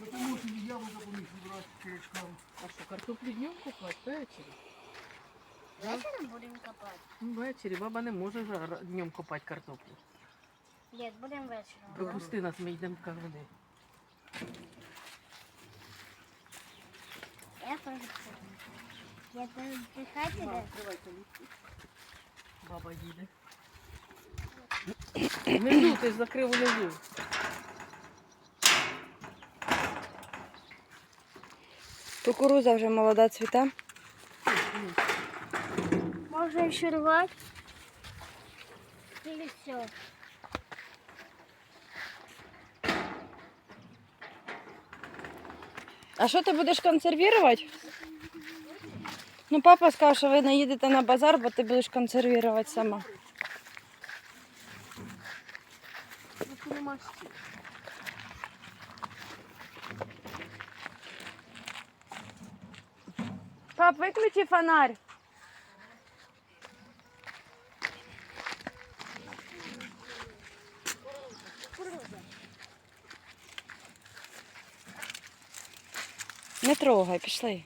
Потому что я буду по них брать черечкам. А що, картоплю днем копати? Ввечері? Вечером будем копать. Ввечері баба не може днем копати картоплю. Нет, будем вечером. Пропусти нас, ми йдемо кавуни. Я тоже помню. Я тоже да? Баба їде. Внизу, ти ж закрив внизу. Кукуруза вже молода цвіта. Можно еще рвать. Или все. А що ти будеш консервувати? Ну, папа сказав, що ви не їдете на базар, бо ти будеш консервувати сама. Ну, ти нема стільки. Пап, виключи фонарь. Не трогай, пішли.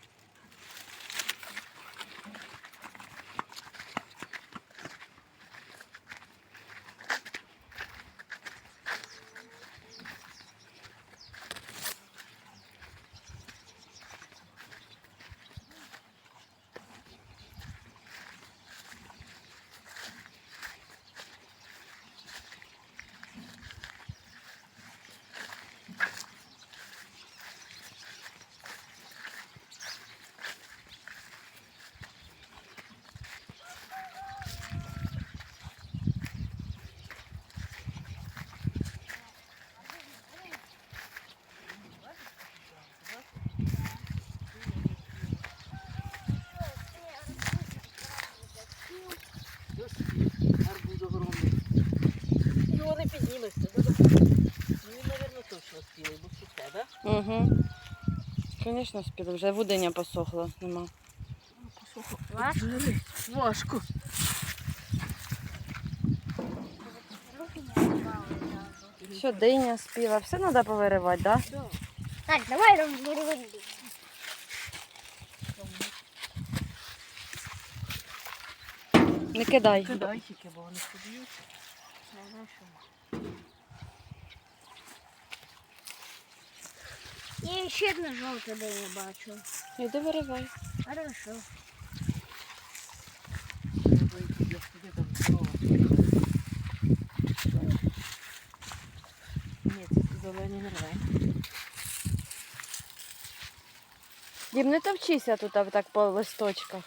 Да? Ну, він, мабуть, точно спілий, бо сухе, так? Да? Угу. Звісно, спіли. Вже водиня посохла, нема. Посохло. Важко? Все, диня спіла, все треба повиривати, так? Да? Так, давай разберем. Не кидай. Кидай тільки, бо вони поб'ють. Я еще одну желтую дыню бачу. Іди виривай. Хорошо. Ні, зелені не рве. Дім, не товчися тут а, так по листочках.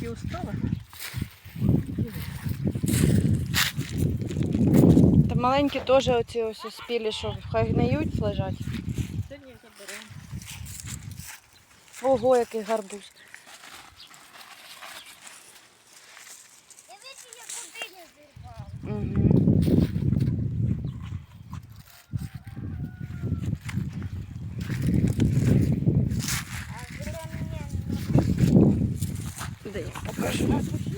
Маленькі устала. Та маленькі теж оці ось спілі, що хай гниють, лежать. Заберемо. Ого, який гарбуз. Я видите, я куди не зірвав. Угу. А